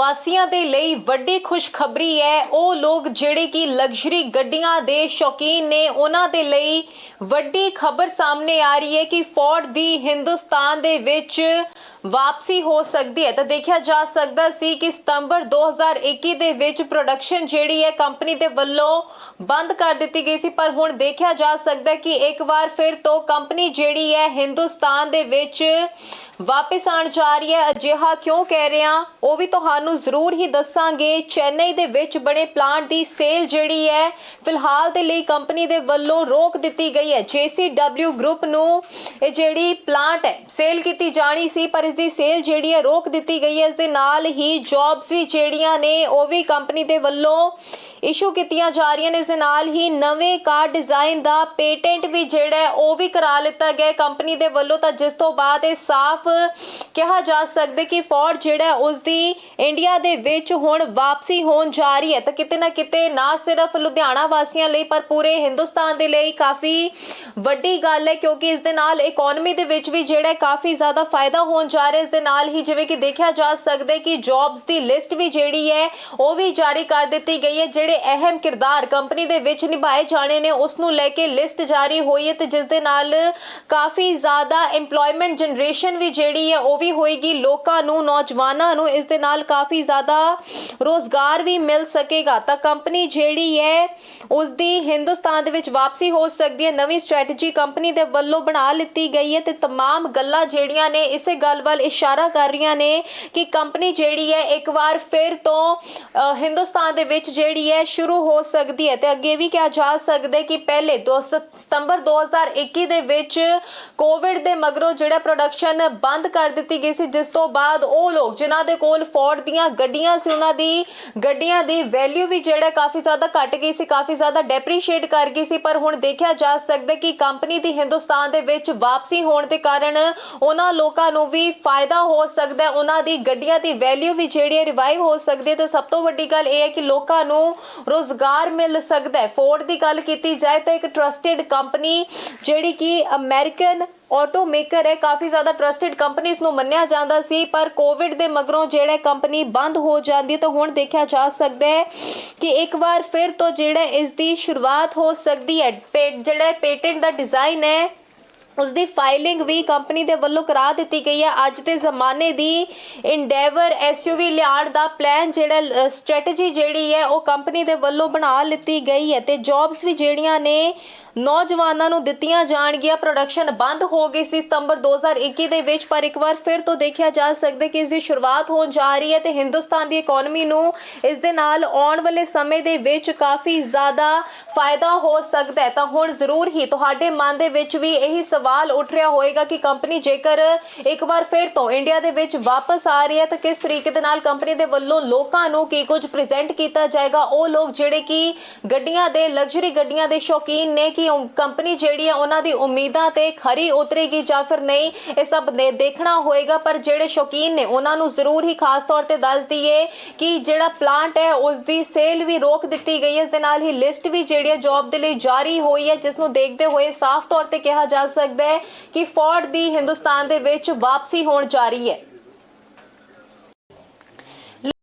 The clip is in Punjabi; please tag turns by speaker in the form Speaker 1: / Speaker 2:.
Speaker 1: ਵਾਸੀਆਂ ਦੇ ਲਈ ਵੱਡੀ ਖੁਸ਼ਖਬਰੀ ਹੈ। ਉਹ ਲੋਕ ਜਿਹੜੇ ਕਿ ਲਗਜ਼ਰੀ ਗੱਡੀਆਂ ਦੇ ਸ਼ੌਕੀਨ ਨੇ, ਉਹਨਾਂ ਦੇ ਲਈ ਵੱਡੀ ਖਬਰ ਸਾਹਮਣੇ ਆ ਰਹੀ ਹੈ ਕਿ ਫੋਰਡ ਦੀ ਹਿੰਦੁਸਤਾਨ ਦੇ ਵਿੱਚ ਵਾਪਸੀ ਹੋ ਸਕਦੀ ਹੈ। ਤਾਂ ਦੇਖਿਆ ਜਾ ਸਕਦਾ ਸੀ ਕਿ ਸਤੰਬਰ 2021 ਦੇ ਵਿੱਚ ਪ੍ਰੋਡਕਸ਼ਨ ਜਿਹੜੀ ਹੈ ਕੰਪਨੀ ਦੇ ਵੱਲੋਂ ਬੰਦ ਕਰ ਦਿੱਤੀ ਗਈ ਸੀ। ਪਰ ਹੁਣ ਦੇਖਿਆ ਜਾ ਸਕਦਾ ਕਿ ਇੱਕ ਵਾਰ ਫਿਰ ਤੋਂ ਕੰਪਨੀ ਜਿਹੜੀ ਹੈ ਹਿੰਦੁਸਤਾਨ ਦੇ ਵਿੱਚ ਵਾਪਸ ਆਉਣ ਜਾ ਰਹੀ ਹੈ। ਅਜਿਹਾ ਕਿਉਂ ਕਹਿ ਰਹੇ ਹਾਂ? ਉਹ ਵੀ ਤੁਹਾਨੂੰ ਜ਼ਰੂਰ ਹੀ ਦੱਸਾਂਗੇ। ਚੇਨਈ ਦੇ ਵਿੱਚ ਬਣੇ ਪਲਾਂਟ ਦੀ ਸੇਲ ਜਿਹੜੀ ਹੈ, ਫਿਲਹਾਲ ਦੇ ਲਈ ਕੰਪਨੀ ਦੇ ਵੱਲੋਂ ਰੋਕ ਦਿੱਤੀ ਗਈ ਹੈ। JCW ਗਰੁੱਪ ਨੂੰ ਇਹ ਜਿਹੜੀ ਪਲਾਂਟ ਹੈ ਸੇਲ ਕੀਤੀ ਜਾਣੀ ਸੀ, ਪਰ ਇਸ ਦੀ ਸੇਲ ਜਿਹੜੀ ਹੈ, ਰੋਕ ਦਿੱਤੀ ਗਈ ਹੈ। ਇਸ ਦੇ ਨਾਲ ਹੀ ਜੌਬਸ ਵੀ ਜਿਹੜੀਆਂ ਨੇ, ਉਹ ਵੀ ਕੰਪਨੀ ਦੇ ਵੱਲੋਂ ਇਸ਼ੂ ਕੀਤੀਆਂ ਜਾ ਰਹੀਆਂ ਨੇ। ਇਸ ਦੇ ਨਾਲ ਹੀ ਨਵੇਂ ਕਾਰ ਡਿਜ਼ਾਈਨ ਦਾ ਪੇਟੈਂਟ ਵੀ ਜਿਹੜਾ ਉਹ ਵੀ ਕਰਾ ਲਿੱਤਾ ਗਿਆ ਕੰਪਨੀ ਦੇ ਵੱਲੋਂ ਤਾਂ ਜਿਸ ਤੋਂ ਬਾਅਦ ਇਹ ਸਾਫ਼ ਕਿਹਾ ਜਾ ਸਕਦਾ ਕਿ ਫੋਰਡ ਜਿਹੜਾ ਹੈ, ਉਸ ਦੀ ਇੰਡੀਆ ਦੇ ਵਿੱਚ ਹੁਣ ਵਾਪਸੀ ਹੋਣ ਜਾ ਰਹੀ ਹੈ। ਤਾਂ ਕਿਤੇ ਨਾ ਕਿਤੇ ਨਾ ਸਿਰਫ ਲੁਧਿਆਣਾ ਵਾਸੀਆਂ ਲਈ, ਪਰ ਪੂਰੇ ਹਿੰਦੁਸਤਾਨ ਦੇ ਲਈ ਕਾਫੀ ਵੱਡੀ ਗੱਲ ਹੈ ਕਿਉਂਕਿ ਇਸ ਦੇ ਨਾਲ ਇਕਨੋਮੀ ਦੇ ਵਿੱਚ ਵੀ ਜਿਹੜਾ ਕਾਫੀ ਜ਼ਿਆਦਾ ਫਾਇਦਾ ਹੋਣ ਜਾ ਰਿਹਾ ਇਸ ਦੇ ਨਾਲ ਹੀ ਜਿਵੇਂ ਕਿ ਦੇਖਿਆ ਜਾ ਸਕਦਾ ਕਿ ਜੌਬਸ ਦੀ ਲਿਸਟ ਵੀ ਜਿਹੜੀ ਹੈ, ਉਹ ਵੀ ਜਾਰੀ ਕਰ ਦਿੱਤੀ ਗਈ ਹੈ। ਜਿਹੜੇ ਅਹਿਮ ਕਿਰਦਾਰ ਕੰਪਨੀ ਦੇ ਵਿੱਚ ਨਿਭਾਏ ਜਾਣੇ ਨੇ, ਉਸ ਨੂੰ ਲੈ ਕੇ ਲਿਸਟ ਜਾਰੀ ਹੋਈ ਹੈ ਤੇ ਜਿਸ ਦੇ ਨਾਲ ਕਾਫੀ ਜ਼ਿਆਦਾ EMPLOYMENT ਜਨਰੇਸ਼ਨ ਵੀ ਜਿਹੜੀ ਹੈ, ਉਹ ਵੀ ਹੋਏਗੀ। ਲੋਕਾਂ ਨੂੰ, ਨੌਜਵਾਨਾਂ ਨੂੰ ਇਸ ਦੇ ਨਾਲ ਕਾਫੀ ਜ਼ਿਆਦਾ ਰੋਜ਼ਗਾਰ ਵੀ ਮਿਲ ਸਕੇਗਾ। ਤਾਂ ਕੰਪਨੀ ਜਿਹੜੀ ਹੈ ਉਸ ਦੀ ਹਿੰਦੁਸਤਾਨ ਦੇ ਵਿੱਚ ਵਾਪਸੀ ਹੋ ਸਕਦੀ ਹੈ। ਨਵੀਂ ਸਟ੍ਰੈਟਜੀ ਕੰਪਨੀ ਦੇ ਵੱਲੋਂ ਬਣਾ ਲਿੱਤੀ ਗਈ ਹੈ ਤੇ तमाम ਗੱਲਾਂ ਜਿਹੜੀਆਂ ਨੇ ਇਸੇ ਗੱਲ ਵੱਲ ਇਸ਼ਾਰਾ ਕਰ ਰਹੀਆਂ ਨੇ ਕਿ ਕੰਪਨੀ ਜਿਹੜੀ ਹੈ ਇੱਕ ਵਾਰ ਫਿਰ ਤੋਂ ਅ, ਹਿੰਦੁਸਤਾਨ ਦੇ ਵਿੱਚ ਜਿਹੜੀ ਹੈ ਸ਼ੁਰੂ ਹੋ ਸਕਦੀ ਹੈ ਤੇ ਅੱਗੇ ਵੀ ਕਿਹਾ ਜਾ ਸਕਦਾ ਹੈ ਕਿ ਪਹਿਲੇ 2 ਸਤੰਬਰ 2021 ਦੇ ਵਿੱਚ ਕੋਵਿਡ ਦੇ ਮਗਰੋਂ ਜਿਹੜਾ ਪ੍ਰੋਡਕਸ਼ਨ ਬੰਦ ਕਰ ਦਿੱਤੀ ਗਈ ਸੀ ਜਿਸ ਤੋਂ ਬਾਅਦ ਉਹ ਲੋਕ ਜਿਨ੍ਹਾਂ ਦੇ ਕੋਲ ਫੋਰਡ ਦੀਆਂ ਗੱਡੀਆਂ ਸੀ ਉਹਨਾਂ ਦੀ ਗੱਡੀਆਂ ਦੀ ਵੈਲਿਊ ਵੀ ਜਿਹੜਾ ਕਾਫੀ ਜ਼ਿਆਦਾ ਘਟ ਗਈ ਸੀ ਕਾਫੀ ਜ਼ਿਆਦਾ ਡੈਪਰੀਸ਼ੀਏਟ ਕਰ ਗਈ ਸੀ ਪਰ ਹੁਣ ਦੇਖਿਆ ਜਾ ਸਕਦਾ ਹੈ ਕਿ ਕੰਪਨੀ ਦੀ ਹਿੰਦੁਸਤਾਨ ਦੇ ਵਿੱਚ ਵਾਪਸੀ ਹੋਣ ਦੇ ਕਾਰਨ ਉਹਨਾਂ ਲੋਕਾਂ ਨੂੰ ਵੀ ਫਾਇਦਾ ਹੋ ਸਕਦਾ ਹੈ। ਉਹਨਾਂ ਦੀ ਗੱਡੀਆਂ ਦੀ ਵੈਲਿਊ ਵੀ ਜਿਹੜੀ ਹੈ ਰਿਵਾਈਵ ਹੋ ਸਕਦੀ ਹੈ ਤੇ ਸਭ ਤੋਂ ਵੱਡੀ ਗੱਲ ਇਹ ਹੈ ਕਿ ਲੋਕਾਂ ਨੂੰ ਰੋਜ਼ਗਾਰ ਮਿਲ ਸਕਦਾ ਹੈ। ਫੋਰਡ ਦੀ ਗੱਲ ਕੀਤੀ ਜਾਏ ਤਾਂ ਇੱਕ ਟਰਸਟਿਡ ਕੰਪਨੀ ਜਿਹੜੀ ਕਿ ਅਮਰੀਕਨ ਆਟੋਮੇਕਰ ਹੈ। ਕਾਫੀ ਜ਼ਿਆਦਾ ਟਰਸਟਿਡ ਕੰਪਨੀਆਂ ਨੂੰ ਮੰਨਿਆ ਜਾਂਦਾ ਸੀ, ਪਰ ਕੋਵਿਡ ਦੇ ਮਗਰੋਂ ਜਿਹੜਾ ਕੰਪਨੀ ਬੰਦ ਹੋ ਜਾਂਦੀ ਤਾਂ ਹੁਣ ਦੇਖਿਆ ਜਾ ਸਕਦਾ ਹੈ ਕਿ ਇੱਕ ਵਾਰ ਫਿਰ ਤੋਂ ਜਿਹੜਾ ਇਸ ਦੀ ਸ਼ੁਰੂਆਤ ਹੋ ਸਕਦੀ ਹੈ। ਪੇ- ਜਿਹੜਾ ਪੇਟੈਂਟ ਦਾ ਡਿਜ਼ਾਈਨ ਹੈ ਉਸ ਦੀ ਫਾਈਲਿੰਗ ਵੀ ਕੰਪਨੀ ਦੇ ਵੱਲੋਂ ਕਰਾ ਦਿੱਤੀ ਗਈ ਹੈ। ਅੱਜ ਦੇ ਜ਼ਮਾਨੇ ਦੀ ਇੰਡੇਵਰ ਐਸਯੂਵੀ ਲਿਆਉਣ ਦਾ ਪਲਾਨ ਜਿਹੜਾ ਸਟ੍ਰੈਟਜੀ ਜਿਹੜੀ ਹੈ, ਉਹ ਕੰਪਨੀ ਦੇ ਵੱਲੋਂ ਬਣਾ ਲਿੱਤੀ ਗਈ ਹੈ। ਤੇ ਜੌਬਸ ਵੀ ਜਿਹੜੀਆਂ ਨੇ ਨੌਜਵਾਨਾਂ ਨੂੰ ਦਿੱਤੀਆਂ ਜਾਣਗੀਆਂ। ਪ੍ਰੋਡਕਸ਼ਨ ਬੰਦ ਹੋ ਗਈ ਸੀ ਸਤੰਬਰ 2021 ਦੇ ਵਿੱਚ, ਪਰ ਇੱਕ ਵਾਰ ਫਿਰ ਤੋਂ ਦੇਖਿਆ ਜਾ ਸਕਦਾ ਕਿ ਇਸ ਦੀ ਸ਼ੁਰੂਆਤ ਹੋਣ ਜਾ ਰਹੀ ਹੈ ਤੇ ਹਿੰਦੁਸਤਾਨ ਦੀ ਇਕਨੋਮੀ ਨੂੰ ਇਸ ਦੇ ਨਾਲ ਆਉਣ ਵਾਲੇ ਸਮੇਂ ਦੇ ਵਿੱਚ ਕਾਫੀ ਜ਼ਿਆਦਾ ਫਾਇਦਾ ਹੋ ਸਕਦਾ ਹੈ। ਤਾਂ ਹੁਣ ਜ਼ਰੂਰ ਹੀ ਤੁਹਾਡੇ ਮਨ ਦੇ ਵਿੱਚ ਵੀ ਇਹੀ ਸਵਾਲ ਉੱਠ ਰਿਹਾ ਹੋਏਗਾ ਕਿ ਕੰਪਨੀ ਜੇਕਰ ਇੱਕ ਵਾਰ ਫਿਰ ਤੋਂ ਇੰਡੀਆ ਦੇ ਵਿੱਚ ਵਾਪਸ ਆ ਰਹੀ ਹੈ, ਤਾਂ ਕਿਸ ਤਰੀਕੇ ਦੇ ਨਾਲ ਕੰਪਨੀ ਦੇ ਵੱਲੋਂ ਲੋਕਾਂ ਨੂੰ ਕੀ ਕੁਝ ਪ੍ਰੈਜ਼ੈਂਟ ਕੀਤਾ ਜਾਏਗਾ? ਉਹ ਲੋਕ ਜਿਹੜੇ ਕਿ ਗੱਡੀਆਂ ਦੇ ਲਗਜ਼ਰੀ ਗੱਡੀਆਂ ਦੇ ਸ਼ੌਕੀਨ ਨੇ ਕਿ ਕੰਪਨੀ ਜਿਹੜੀ ਹੈ ਉਹਨਾਂ ਦੀ ਉਮੀਦਾਂ ਤੇ ਖਰੀ ਉਤਰੇਗੀ ਜਾਂ ਫਿਰ ਨਹੀਂ, ਇਹ ਸਭ ਦੇਖਣਾ ਹੋਏਗਾ। ਪਰ ਜਿਹੜੇ ਸ਼ੌਕੀਨ ਨੇ, ਉਹਨਾਂ ਨੂੰ ਜ਼ਰੂਰ ਹੀ ਖਾਸ ਤੌਰ ਤੇ ਦੱਸ ਦਈਏ ਕਿ ਜਿਹੜਾ ਪਲਾਂਟ ਹੈ ਉਸ ਦੀ ਸੇਲ ਵੀ ਰੋਕ ਦਿੱਤੀ ਗਈ ਹੈ। ਇਸ ਦੇ ਨਾਲ ਹੀ ਲਿਸਟ ਵੀ ਜਿਹੜੀ ਹੈ ਜੌਬ ਦੇ ਲਈ ਜਾਰੀ ਹੋਈ ਹੈ, ਜਿਸ ਨੂੰ ਦੇਖਦੇ ਹੋਏ ਸਾਫ਼ ਤੌਰ ਤੇ ਕਿਹਾ ਜਾ ਸਕਦਾ ਹੈ ਕਿ ਫੋਰਡ ਦੀ ਹਿੰਦੁਸਤਾਨ ਦੇ ਵਿੱਚ ਵਾਪਸੀ ਹੋਣ ਜਾ ਰਹੀ ਹੈ।